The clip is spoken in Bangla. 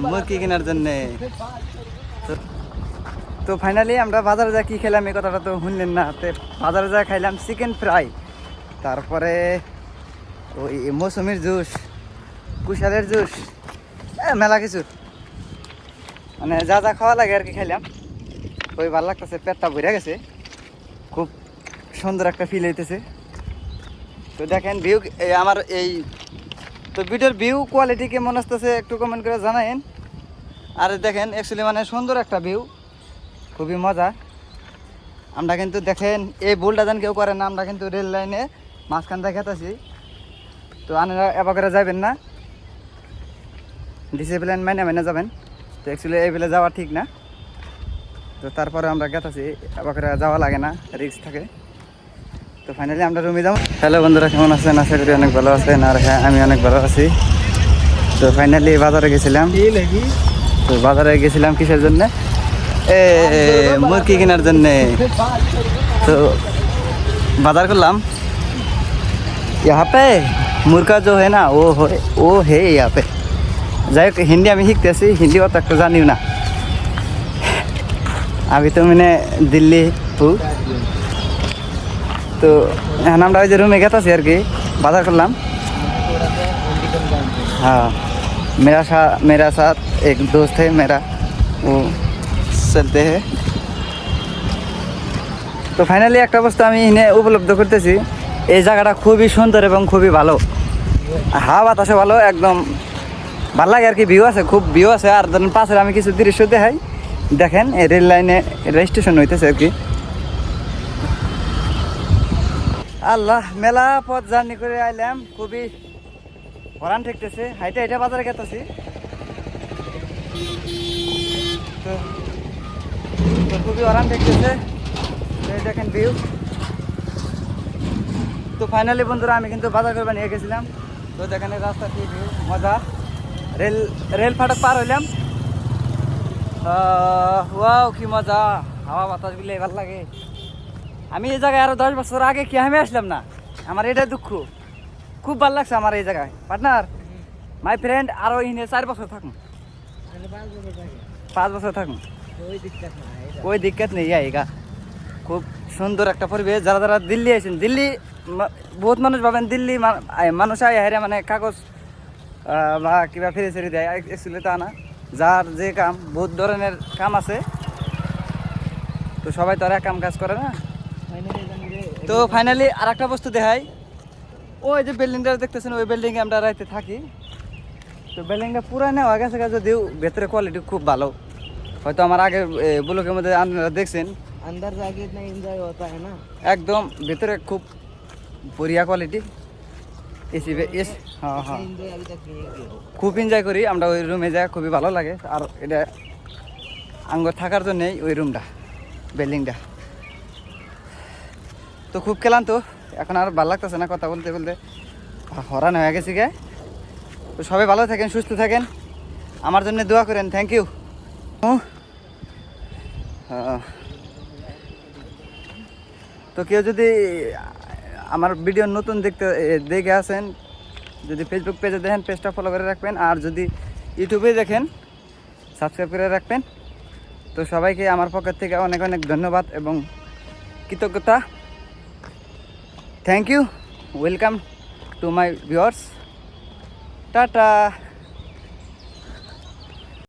মুরগি কেনার জন্যে। তো- ফাইনালি আমরা বাজারে যা কি খেলাম, এই কথাটা তো শুনলেন না। তো বাজারে যা খাইলাম চিকেন ফ্রাই তারপরে ওই মৌসুমির জুস, কুশালের জুস মেলা কিছু। মানে যা যা খাওয়া লাগে আর কি খাইলাম। ওই ভালো লাগতেছে, পেটটা ভরে গেছে। খুব সুন্দর একটা ফিল হইতেছে। তো দেখেন ভিউ আমার এই তো ভিডিওর ভিউ কোয়ালিটি কেমন আসতেছে একটু কমেন্ট করে জানাইন। আর দেখেন অ্যাকচুয়ালি মানে সুন্দর একটা ভিউ খুবই মজা। আমরা কিন্তু দেখেন, এই ভুলটা যেন কেউ করে না, আমরা কিন্তু রেল লাইনে মাঝখান দেখাতেছি তো আপনারা এবার করে যাবেন না। ডিসিপ্লিন মাইনে মাইনে যাবেন। তো অ্যাকচুয়ালি এই বেলে যাওয়া ঠিক না। তো তারপরে আমরা গেতাছি এবার করে যাওয়া লাগে না রিক্স থাকে। তো ফাইনালি আমরা রুমে যাবো হ্যালো বন্ধুরা কেমন আছেন আশা করি অনেক ভালো আছেন আর হ্যাঁ আমি অনেক ভালো আছি তো ফাইনালি বাজারে গেছিলাম তো বাজারে গেছিলাম কিসের জন্য এ মুরগি কেনার জন্য তো बाजार করলাম यहाँ पे मुर्गा जो है ना वो हो वो है यहाँ पे যাই হোক হিন্দি আমি শিখতেছি হিন্দি অত একটা জানিও না আমি তো মানে দিল্লি হু তো এখন আমরা ওই যে রুমে গেতাছি আর কি বাজার করলাম हाँ मेरा साथ मेरा साथ एक दोस्त है मेरा वो चलते हैं তো ফাইনালি একটা বস্তু আমি এনে উপলব্ধ করতেছি এই জায়গাটা খুবই সুন্দর এবং খুবই ভালো হাওয়া বাতাসে ভালো একদম ভালো লাগে আর কি ভিউ আছে খুব ভিউ আছে আর ধরেন পাশে আমি কিছু দৃশ্য দেখাই দেখেন এই রেল লাইনে রেল স্টেশন হইতেছে আর কি আল্লাহ, মেলা পথ জার্নি করে আইলাম, খুবই হরান ঠেকতেছে। হাইটে হাইটে বাজারে গেতেছি। তো খুবই হরান ঠেকতেছে। দেখেন ভিউ তো ফাইনালি বন্ধুরা, আমি কিন্তু বাজার করবার নিয়ে গেছিলাম। তো দেখেন রাস্তা কি ভিউ মজা। রেল রেল ফাটক পার হইলাম। ওয়াও কি মজা। হাওয়া বাতাসগুলো ভালো লাগে। আমি এই জায়গায় আরও দশ বছর আগে কি আমি আসলাম না? আমার এটা দুঃখ। খুব ভালো লাগছে আমার এই জায়গায়। পার্টনার মাই ফ্রেন্ড আরও ইনে চার বছর থাকুন। পাঁচ বছর থাকুন। ওই দিক্কত নেই আইগা খুব সুন্দর একটা পরিবেশ। যারা যারা দিল্লি আছেন দিল্লি বহুত মানুষ ভাবেন দিল্লি মানুষ আয় হেরে মানে কাগজ বা কিবা ফিরে ছেড়ে দেয়। অ্যাকচুয়ালি তা না। যার যে কাম বহুত ধরনের কাম আছে। তো সবাই তো আর কাম কাজ করে না? তো ফাইনালি আর একটা বস্তু দেখাই। ওই যে বিল্ডিংটা দেখতেছেন ওই বিল্ডিংয়ে আমরা রাইতে থাকি। তো বিল্ডিংটা পুরা নেওয়া গেছে যদিও ভেতরে কোয়ালিটি খুব ভালো। হয়তো আমার আগে ব্লকের মধ্যে আপনারা দেখছেন। আন্দার এনজয় না একদম ভেতরে খুব বড়িয়া কোয়ালিটি এসি এসি হ্যাঁ হ্যাঁ। খুব এনজয় করি আমরা ওই রুমে যাই খুবই ভালো লাগে। আর এটা আঙ্গুর থাকার জন্যেই ওই রুমটা বিল্ডিংটা তো খুব খেলাম তো। এখন আর ভালো লাগতেছে না কথা বলতে বলতে। হরান হয়ে গেছি গে। তো সবাই ভালো থাকেন, সুস্থ থাকেন। আমার জন্য দোয়া করেন থ্যাংক ইউ তো কেউ যদি আমার ভিডিও নতুন দেখতে দেখে আসেন, যদি ফেসবুক পেজে দেখেন পেজটা ফলো করে রাখবেন। আর যদি ইউটিউবে দেখেন সাবস্ক্রাইব করে রাখবেন। তো সবাইকে আমার পকেট থেকে অনেক অনেক ধন্যবাদ এবং কৃতজ্ঞতা। Thank you welcome to my viewers tata